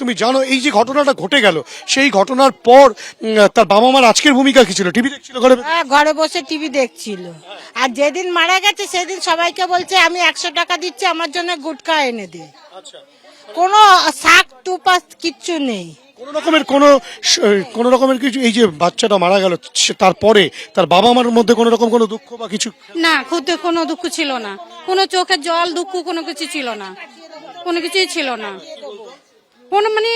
তুমি জানো এই যে ঘটনাটা ঘটে গেল সেই ঘটনার পর তার বাবা মার আজকের ভূমিকা কি ছিল? টিভি দেখছিল ঘরে? হ্যাঁ ঘরে বসে টিভি দেখছিল। আর যেদিন মারা গেছে সেদিন সবাইকে বলছে আমি একশো টাকা দিচ্ছি আমার জন্য গুটকা এনে দে। কোনো শাক টুপাস কিচ্ছু নেই। কোন রকমের কোনো কোন রকমের কিছু এই যে বাচ্চাটা মারা গেল তারপরে তার বাবা মার মধ্যে কোনো রকম কোনো দুঃখ বা কিছু? না খুদে কোনো দুঃখ ছিল না। কোনো চোখের জল দুঃখ কোনো কিছু ছিল না। কোনো কিছুই ছিল না। কোনো মানে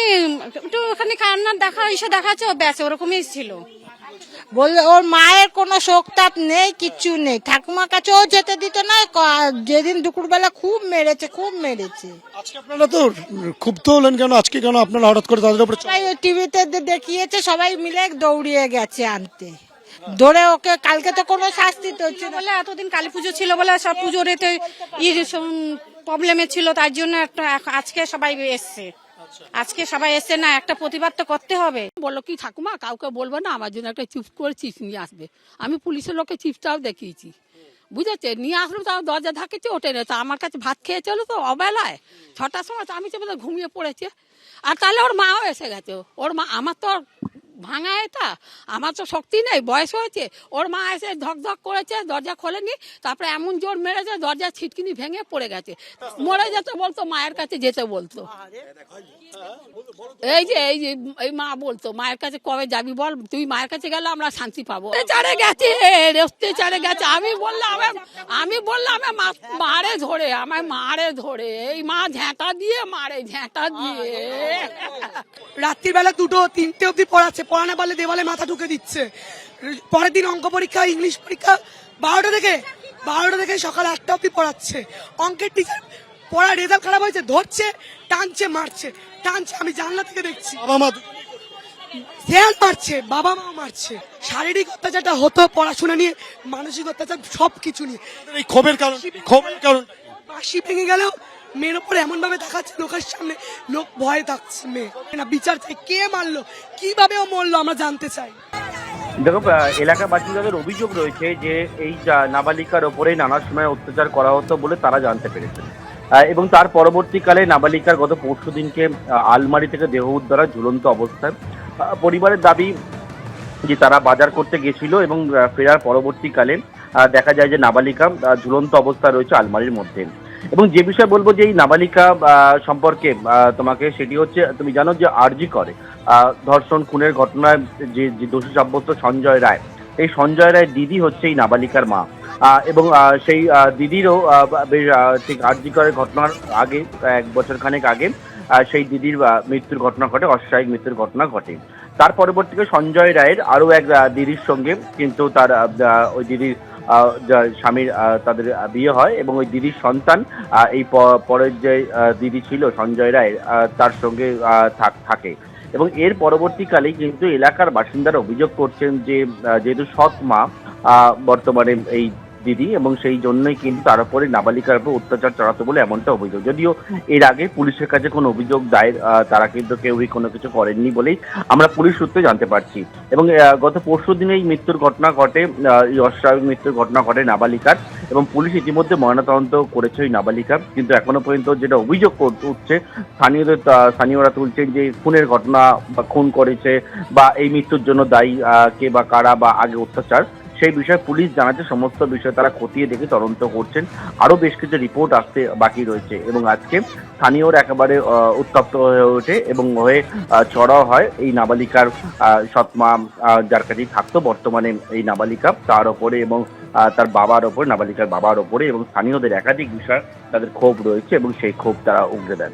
একটু ওখানে কান্নার দেখা এসে দেখাচ্ছে ও ব্যাস ওরকমই ছিল। বললে ওর মায়ের কোনো শোক তাপ নেই কিচ্ছু নেই। ঠাকুমার কাছেও যেতে দিত না ক- যেদিন দুপুরবেলা খুব মেরেছে খুব মেরেছে। আজকে আপনারা তো ক্ষুব্ধ হলেন কেন? আজকে কেন আপনারা হঠাৎ করে তাদের উপরে সবাই টিভিতে দেখিয়েছে সবাই মিলে দৌড়িয়ে গেছে আনতে। ধরে ওকে কালকে তো কোনো শাস্তি তো হচ্ছে না। বলে এতদিন কালী পুজো ছিল বলে সব পুজোর এতে প্রবলেমে ছিল তার জন্য একটা আজকে সবাই এসছে। আজকে সবাই এসে না একটা প্রতিবাদ তো করতে হবে। বলল কি ঠাকুমা কাউকে বলব না? আমার জন্য একটা চিপস করে চিপস নিয়ে আসবে। আমি পুলিশের লোকে চিপসটাও দেখিয়েছি। বুঝেছে? নিয়ে আসলো তাও দরজা ধাকেছে ওঠে না তো আমার কাছে ভাত খেয়ে চলো তো অবেলায়। ছটার সময় তো আমি চেপে তো ঘুমিয়ে পড়েছে। আর তাহলে ওর মাও এসে গেছে। ওর মা আমার তো ভাঙা এটা? আমার তো শক্তি নেই, বয়স হয়েছে। ওর মা এসে ধক ধক করেছে, দরজা খোলেনি, তারপরে এমন জোর মেরেছে, দরজা ছিটকিনি ভেঙে পড়ে গেছে। মরে যেতে বলতো, মায়ের কাছে যেতে বলতো। এই যে এই যে, এই মা বলতো, মায়ের কাছে কবে যাবি বল? তুই মায়ের কাছে গেলে আমরা শান্তি পাবো। চারে গেছে চারে গেছে। আমি বললাম আমি- বললাম মারে ধরে, আমায় মারে ধরে। এই মা ঝ্যাঁটা দিয়ে মারে ঝ্যাঁটা দিয়ে। রাত্রিবেলা দুটো তিনটে অবধি পড়াচ্ছে। পড়া না পারলে দেওয়ালে মাথা ঢুকে দিচ্ছে। পরের দিন অঙ্ক পরীক্ষা ইংলিশ পরীক্ষা বারোটা থেকে বারোটা থেকে সকাল একটা অবধি পড়াচ্ছে। অঙ্কের টিচার পড়া রেজাল্ট খারাপ হয়েছে ধরছে টানছে মারছে। টানছে আমি জানলা থেকে দেখছি। বাবা মা মারছে বাবা মা মারছে। শারীরিক অত্যাচারটা হতো পড়াশোনা নিয়ে মানসিক অত্যাচার সব কিছু নিয়ে। এই ক্ষোভের কারণ ক্ষোভের কারণ বাসি ভেঙে গেলেও মেয়ের ওপরে এমন ভাবে দেখাচ্ছে লোকের সামনে লোক ভয়ে থাকছে মেয়ে। না বিচার চাই। কে মারলো? কীভাবে ও মরলো? আমরা জানতে চাই। দেখো আহ, এলাকার বাসিন্দাদের অভিযোগ রয়েছে যে এই নাবালিকার ওপরে নানা সময় অত্যাচার করা হতো বলে তারা জানতে পেরেছে। এবং তার পরবর্তীকালে নাবালিকার গত পরশু দিনকে আলমারি থেকে দেহ উদ্ধার ঝুলন্ত অবস্থায় পরিবারের দাবি যে তারা বাজার করতে গেছিল এবং ফেরার পরবর্তীকালে দেখা যায় যে নাবালিকা ঝুলন্ত অবস্থায় রয়েছে আলমারির মধ্যে। এবং যে বিষয়ে বলব যে এই নাবালিকা সম্পর্কে তোমাকে সেটি হচ্ছে, তুমি জানো যে আরজি করে। ধর্ষণ, খুনের ঘটনায় যে দোষী সাব্যস্ত সঞ্জয় রায়, এই সঞ্জয় রায়ের দিদি হচ্ছে এই নাবালিকার মা। এবং সেই দিদিরও ঠিক আরজি করের ঘটনার আগে, এক বছর খানেক আগে সেই দিদির মৃত্যুর ঘটনা ঘটে, অস্বাভাবিক মৃত্যুর ঘটনা ঘটে। তার পরবর্তীতে সঞ্জয় রায়ের আরও এক দিদির সঙ্গে কিন্তু তার ওই দিদির স্বামীর তাদের বিয়ে হয় এবং ওই দিদির সন্তান এই পরের যে দিদি ছিল, সঞ্জয় রায় তার সঙ্গে থাক- এবং এর পরবর্তীকালে কিন্তু এলাকার বাসিন্দারা অভিযোগ করছেন যে যেহেতু সৎ মা বর্তমানে এই দিদি এবং সেই জন্যই কিন্তু তার উপরে নাবালিকার উপর অত্যাচার চালাতো বলে এমনটা অভিযোগ। যদিও এর আগে পুলিশের কাছে কোনো অভিযোগ দায়ের তারা কিন্তু কেউই কোনো কিছু করেননি বলেই আমরা পুলিশ সূত্রে জানতে পারছি। এবং গত পরশু দিনে এই মৃত্যুর ঘটনা ঘটে এই অস্বাভাবিক মৃত্যুর ঘটনা ঘটে নাবালিকার এবং পুলিশ ইতিমধ্যে ময়নাতদন্ত করেছে ওই নাবালিকা। কিন্তু এখনও পর্যন্ত যেটা অভিযোগ উঠছে স্থানীয়দের স্থানীয়রা তুলছেন যে খুনের ঘটনা বা খুন করেছে বা এই মৃত্যুর জন্য দায়ী কে বা কারা বা আগে অত্যাচার। সেই বিষয়ে পুলিশ জানাচ্ছে, সমস্ত বিষয় তারা খতিয়ে দেখে তদন্ত করছেন। আরও বেশ কিছু রিপোর্ট আসতে বাকি রয়েছে এবং আজকে স্থানীয়রা একেবারে উত্তপ্ত হয়ে ওঠে এবং হয়ে চড়াও হয় এই নাবালিকার সৎমা যার কাছেই থাকতো বর্তমানে এই নাবালিকা, তার ওপরে এবং তার বাবার ওপরে, নাবালিকার বাবার ওপরে এবং স্থানীয়দের একাধিক বিষয় তাদের ক্ষোভ রয়েছে এবং সেই ক্ষোভ তারা উগড়ে দেন।